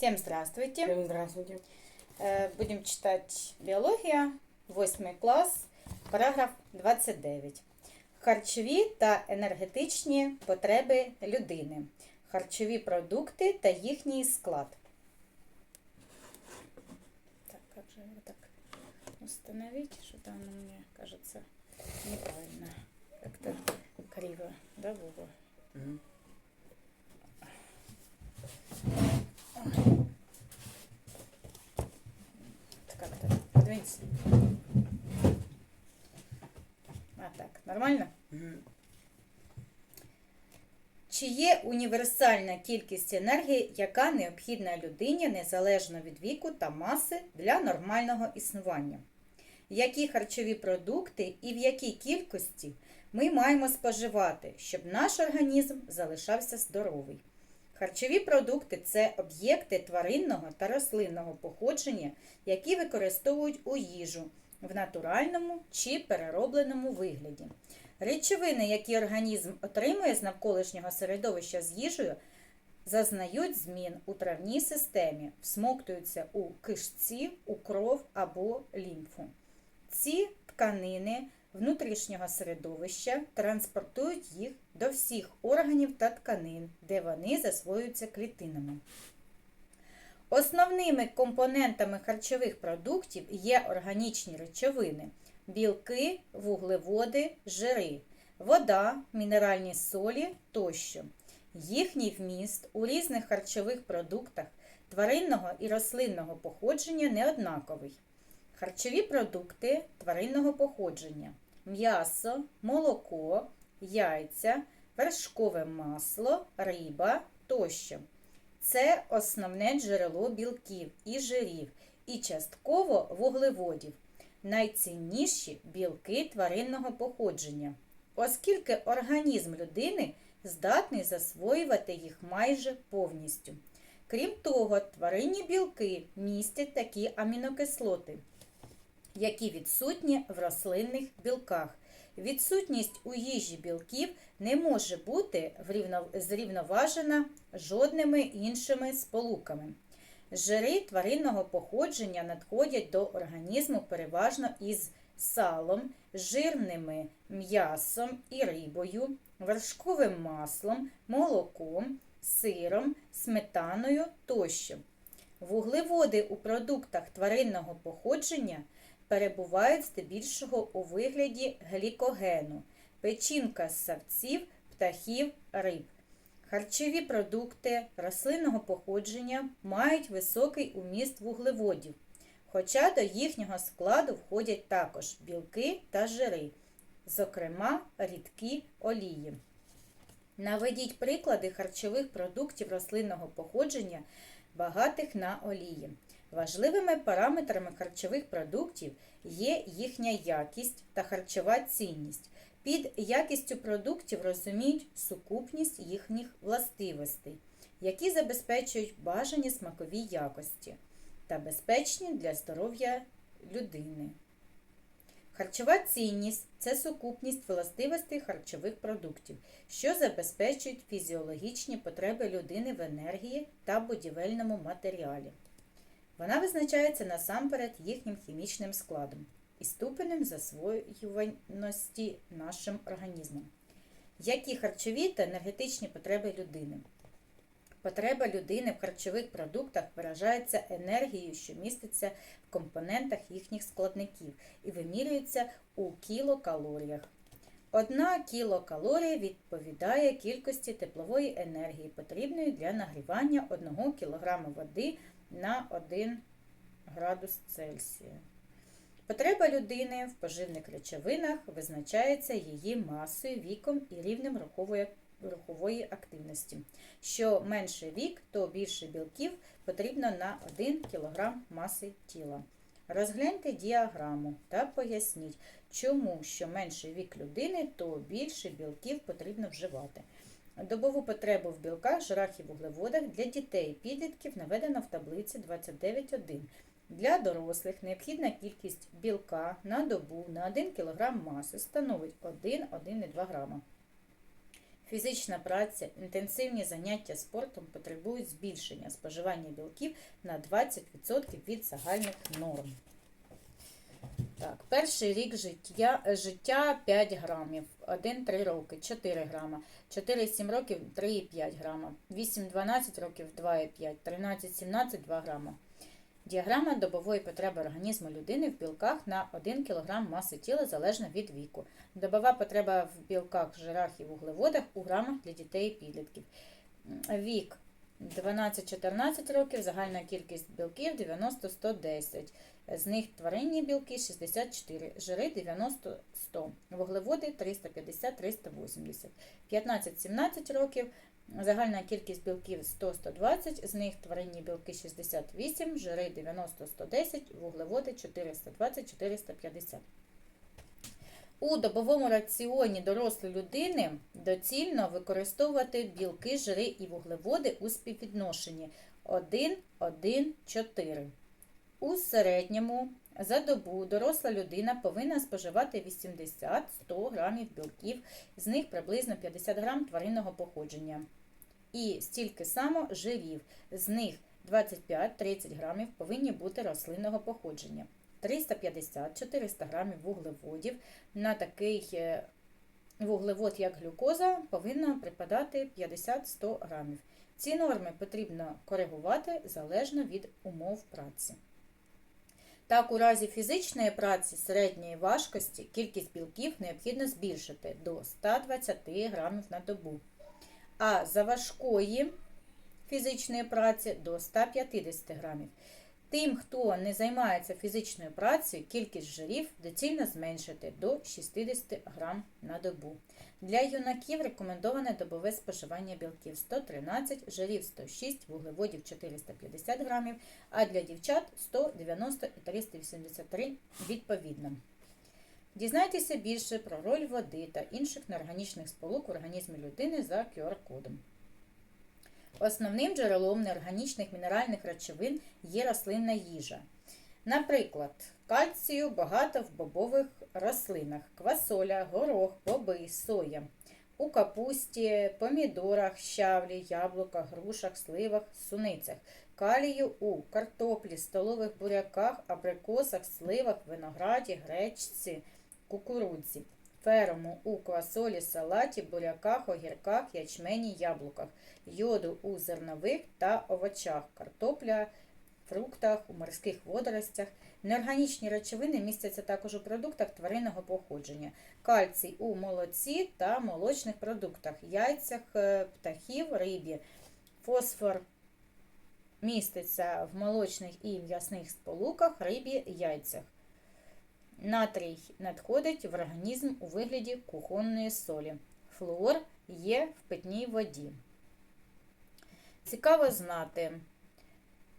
Всем здравствуйте. Всем здравствуйте. Э, Будем читать биологія, 8 клас, параграф 29. Харчові та енергетичні потреби людини. Харчові продукти та їхній склад. Так, как же его так установить? Что-то оно мне кажется неправильно. Как-то криво, да, Вова? Мгм. Как-то подвинься. А так, нормально? Чи є універсальна кількість енергії, яка необхідна людині незалежно від віку та маси для нормального існування? Які харчові продукти і в якій кількості ми маємо споживати, щоб наш організм залишався здоровий? Харчові продукти це об'єкти тваринного та рослинного походження, які використовують у їжу в натуральному чи переробленому вигляді. Речовини, які організм отримує з навколишнього середовища з їжею, зазнають змін у травній системі, всмоктуються у кишці, у кров або лімфу. Ці тканини внутрішнього середовища транспортують їх до всіх органів та тканин, де вони засвоюються клітинами. Основними компонентами харчових продуктів є органічні речовини, білки, вуглеводи, жири, вода, мінеральні солі тощо. Їхній вміст у різних харчових продуктах тваринного і рослинного походження неоднаковий. Харчові продукти тваринного походження: м'ясо, молоко, яйця, вершкове масло, риба тощо. Це основне джерело білків і жирів, і частково вуглеводів. Найцінніші білки тваринного походження, оскільки організм людини здатний засвоювати їх майже повністю. Крім того, тваринні білки містять такі амінокислоти, які відсутні в рослинних білках. Відсутність у їжі білків не може бути зрівноважена жодними іншими сполуками. Жири тваринного походження надходять до організму переважно із салом, жирними м'ясом і рибою, вершковим маслом, молоком, сиром, сметаною тощо. Вуглеводи у продуктах тваринного походження перебувають здебільшого у вигляді глікогену, печінка з савців, птахів, риб. Харчові продукти рослинного походження мають високий уміст вуглеводів, хоча до їхнього складу входять також білки та жири, зокрема рідкі олії. Наведіть приклади харчових продуктів рослинного походження, багатих на олії. Важливими параметрами харчових продуктів є їхня якість та харчова цінність. Під якістю продуктів розуміють сукупність їхніх властивостей, які забезпечують бажані смакові якості та безпечні для здоров'я людини. Харчова цінність це сукупність властивостей харчових продуктів, що забезпечують фізіологічні потреби людини в енергії та будівельному матеріалі. Вона визначається насамперед їхнім хімічним складом і ступенем засвоюваності нашим організмом. Які харчові та енергетичні потреби людини? Потреба людини в харчових продуктах виражається енергією, що міститься в компонентах їхніх складників і вимірюється у кілокалоріях. Одна кілокалорія відповідає кількості теплової енергії, потрібної для нагрівання 1 кг води на 1 градус Цельсія. Потреба людини в поживних речовинах визначається її масою, віком і рівнем рухової, рухової активності. Що менше вік, то більше білків потрібно на 1 кг маси тіла. Розгляньте діаграму та поясніть, чому що менший вік людини, то більше білків потрібно вживати. Добову потребу в білках, жирах і вуглеводах для дітей підлітків наведено в таблиці 29.1. Для дорослих необхідна кількість білка на добу на 1 кг маси становить 1-1,2 г. Фізична праця, інтенсивні заняття спортом потребують збільшення споживання білків на 20% від загальних норм. Так, перший рік життя, життя 5 грамів, 1-3 роки 4 грама, 4-7 років 3,5 грама, 8-12 років 2,5, 13-17 2 грама. Діаграма добової потреби організму людини в білках на 1 кг маси тіла залежно від віку. Добова потреба в білках, жирах і вуглеводах у грамах для дітей і підлітків. Вік 12-14 років, загальна кількість білків 90-110. З них тваринні білки 64, жири 90-100, вуглеводи 350-380. 15-17 років, загальна кількість білків 100-120, з них тваринні білки 68, жири 90-110, вуглеводи 420-450. У добовому раціоні дорослої людини доцільно використовувати білки, жири і вуглеводи у співвідношенні 1-1-4. У середньому за добу доросла людина повинна споживати 80-100 грамів білків, з них приблизно 50 грам тваринного походження. І стільки само жирів, з них 25-30 грамів повинні бути рослинного походження. 350-400 грамів вуглеводів. На такий е, вуглевод, як глюкоза, повинно припадати 50-100 грамів. Ці норми потрібно коригувати залежно від умов праці. Так, у разі фізичної праці середньої важкості кількість білків необхідно збільшити до 120 грамів на добу, а за важкої фізичної праці до 150 грамів. Тим, хто не займається фізичною працею, кількість жирів доцільно зменшити до 60 грам на добу. Для юнаків рекомендоване добове споживання білків 113, жирів 106, вуглеводів 450 грамів, а для дівчат 190 і 383 відповідно. Дізнайтеся більше про роль води та інших неорганічних сполук в організмі людини за QR-кодом. Основним джерелом неорганічних мінеральних речовин є рослинна їжа. Наприклад, кальцію багато в бобових рослинах, квасоля, горох, боби, соя. У капусті, помідорах, щавлі, яблуках, грушах, сливах, суницях, калію у картоплі, столових буряках, абрикосах, сливах, винограді, гречці, кукурудзі, ферому у квасолі, салаті, буряках, огірках, ячмені, яблуках, йоду у зернових та овочах, картопля, фруктах, у морських водоростях. Неорганічні речовини містяться також у продуктах тваринного походження, кальцій у молоці та молочних продуктах, яйцях е, птахів, рибі, фосфор міститься в молочних і м'ясних сполуках, рибі, яйцях. Натрій надходить в організм у вигляді кухонної солі. Флуор є в питній воді. Цікаво знати.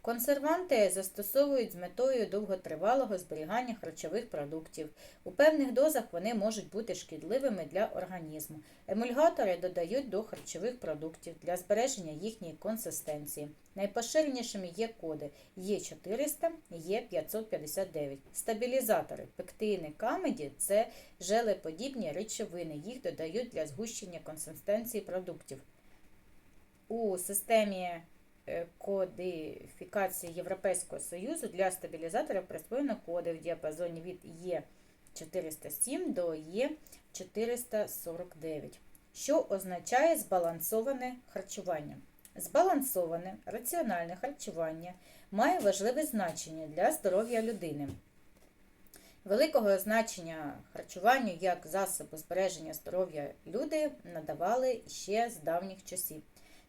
Консерванти застосовують з метою довготривалого зберігання харчових продуктів. У певних дозах вони можуть бути шкідливими для організму. Емульгатори додають до харчових продуктів для збереження їхньої консистенції. Найпоширенішими є коди Е400, Е559. Стабілізатори, пектини, камеді це желеподібні речовини. Їх додають для згущення консистенції продуктів. У системі Е, кодифікації Європейського Союзу для стабілізаторів присвоєно коди в діапазоні від Е407 до Е449, що означає збалансоване харчування. Збалансоване раціональне харчування має важливе значення для здоров'я людини. Великого значення харчуванню як засобу збереження здоров'я люди надавали ще з давніх часів.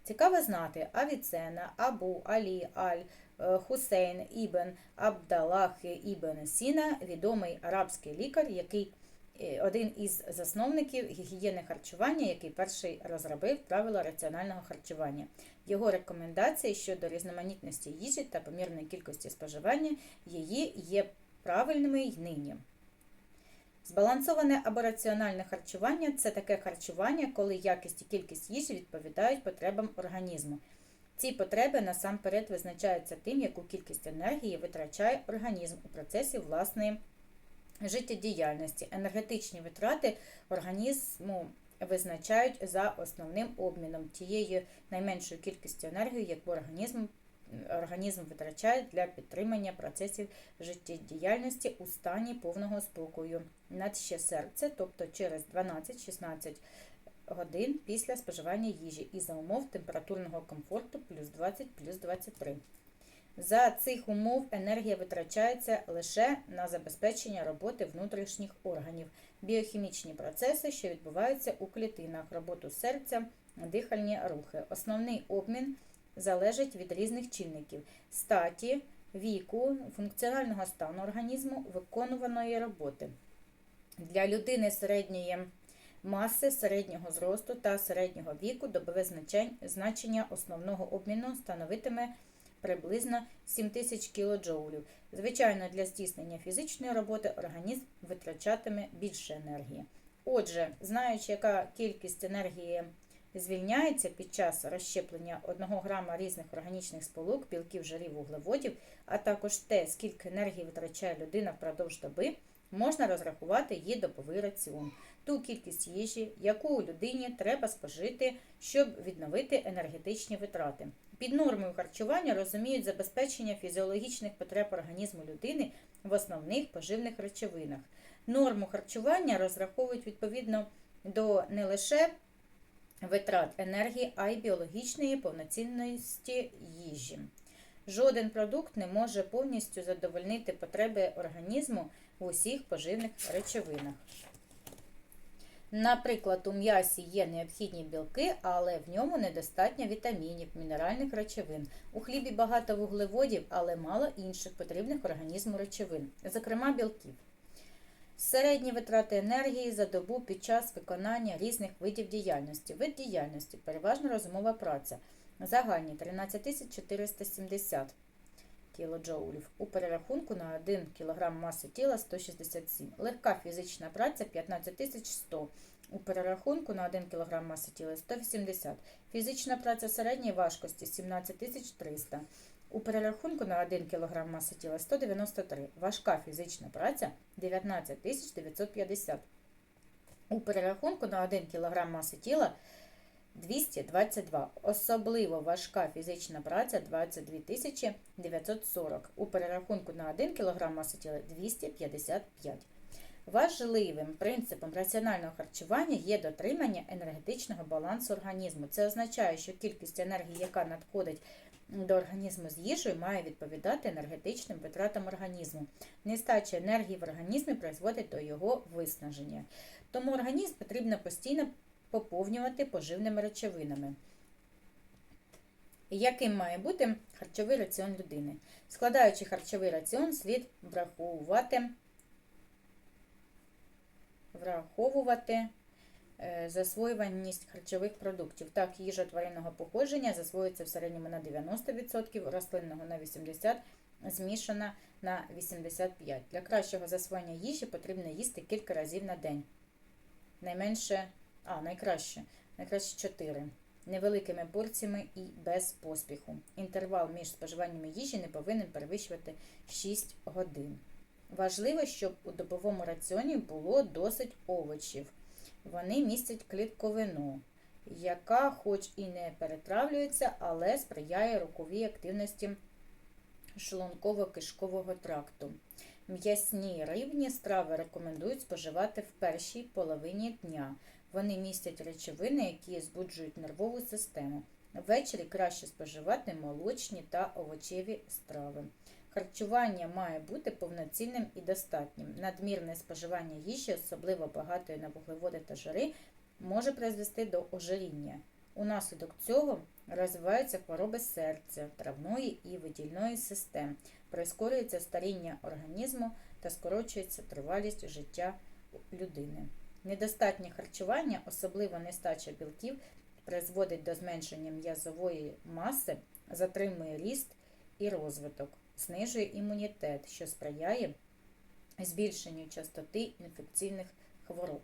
Цікаво знати Авіцена, Абу, Алі, Аль, е, Хусейн, Ібн, Абдаллах Ібн Сіна, відомий арабський лікар, який е, один із засновників гігієни харчування, який перший розробив правила раціонального харчування. Його рекомендації щодо різноманітності їжі та помірної кількості споживання її є правильними й нині. Збалансоване або раціональне харчування це таке харчування, коли якість і кількість їжі відповідають потребам організму. Ці потреби насамперед визначаються тим, яку кількість енергії витрачає організм у процесі власної життєдіяльності. Енергетичні витрати організму визначають за основним обміном тією найменшою кількістю енергії, яку організм, організм витрачає для підтримання процесів життєдіяльності у стані повного спокою. Надще серце, тобто через 12-16 годин після споживання їжі і за умов температурного комфорту плюс 20 плюс 23. За цих умов енергія витрачається лише на забезпечення роботи внутрішніх органів, біохімічні процеси, що відбуваються у клітинах, роботу серця, дихальні рухи. Основний обмін залежить від різних чинників статі, віку, функціонального стану організму, виконуваної роботи. Для людини середньої маси, середнього зросту та середнього віку добове значення основного обміну становитиме приблизно 7000 кДж. Звичайно, для здійснення фізичної роботи організм витрачатиме більше енергії. Отже, знаючи, яка кількість енергії звільняється під час розщеплення 1 грама різних органічних сполук, білків, жирів, вуглеводів, а також те, скільки енергії витрачає людина впродовж доби, можна розрахувати її добовий раціон, ту кількість їжі, яку людині треба спожити, щоб відновити енергетичні витрати. Під нормою харчування розуміють забезпечення фізіологічних потреб організму людини в основних поживних речовинах. Норму харчування розраховують відповідно до не лише витрат енергії, а й біологічної повноцінності їжі. Жоден продукт не може повністю задовольнити потреби організму в усіх поживних речовинах. Наприклад, у м'ясі є необхідні білки, але в ньому недостатньо вітамінів, мінеральних речовин. У хлібі багато вуглеводів, але мало інших потрібних організму речовин, зокрема білків. Середні витрати енергії за добу під час виконання різних видів діяльності. Вид діяльності переважно розумова праця. Загальні 13 470 кДж. У перерахунку на 1 кг маси тіла 167. Легка фізична праця 15 100. У перерахунку на 1 кг маси тіла 180. Фізична праця середньої важкості 17 300. У перерахунку на 1 кг маси тіла 193. Важка фізична праця 19 950. У перерахунку на 1 кг маси тіла 222. Особливо важка фізична праця 22 940. У перерахунку на 1 кг маси тіла 255. Важливим принципом раціонального харчування є дотримання енергетичного балансу організму. Це означає, що кількість енергії, яка надходить до організму з їжею, має відповідати енергетичним витратам організму. Нестача енергії в організмі призводить до його виснаження. Тому організм потрібно постійно поповнювати поживними речовинами. Яким має бути харчовий раціон людини? Складаючи харчовий раціон, слід враховувати враховувати засвоюваність харчових продуктів. Так, їжа тваринного походження засвоюється в середньому на 90%, рослинного на 80%, змішана на 85%. Для кращого засвоєння їжі потрібно їсти кілька разів на день. Найменше, а, найкраще, найкраще 4. Невеликими порціями і без поспіху. Інтервал між споживаннями їжі не повинен перевищувати 6 годин. Важливо, щоб у добовому раціоні було досить овочів. Вони містять клітковину, яка хоч і не перетравлюється, але сприяє руковій активності шлунково-кишкового тракту. М'ясні рибні страви рекомендують споживати в першій половині дня. Вони містять речовини, які збуджують нервову систему. Ввечері краще споживати молочні та овочеві страви. Харчування має бути повноцінним і достатнім. Надмірне споживання їжі, особливо багатої на вуглеводи та жири, може призвести до ожиріння. Унаслідок цього розвиваються хвороби серця, травної і видільної систем, прискорюється старіння організму та скорочується тривалість життя людини. Недостатнє харчування, особливо нестача білків, призводить до зменшення м'язової маси, затримує ріст і розвиток знижує імунітет, що сприяє збільшенню частоти інфекційних хвороб.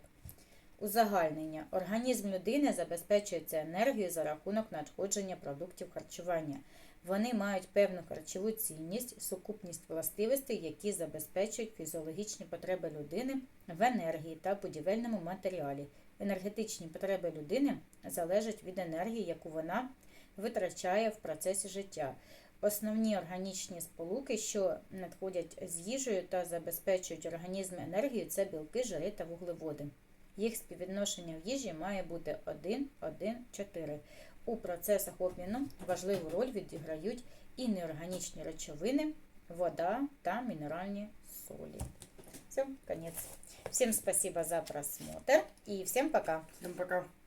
Узагальнення. Організм людини забезпечується енергією за рахунок надходження продуктів харчування. Вони мають певну харчову цінність, сукупність властивостей, які забезпечують фізіологічні потреби людини в енергії та будівельному матеріалі, Енергетичні потреби людини залежать від енергії, яку вона витрачає в процесі життя. Основні органічні сполуки, що надходять з їжею та забезпечують організм енергією, це білки, жири та вуглеводи. Їх співвідношення в їжі має бути 1-1-4. У процесах обміну важливу роль відіграють і неорганічні речовини, вода та мінеральні солі. Все, конец. Всем спасибо за просмотр и всем пока. Всем пока.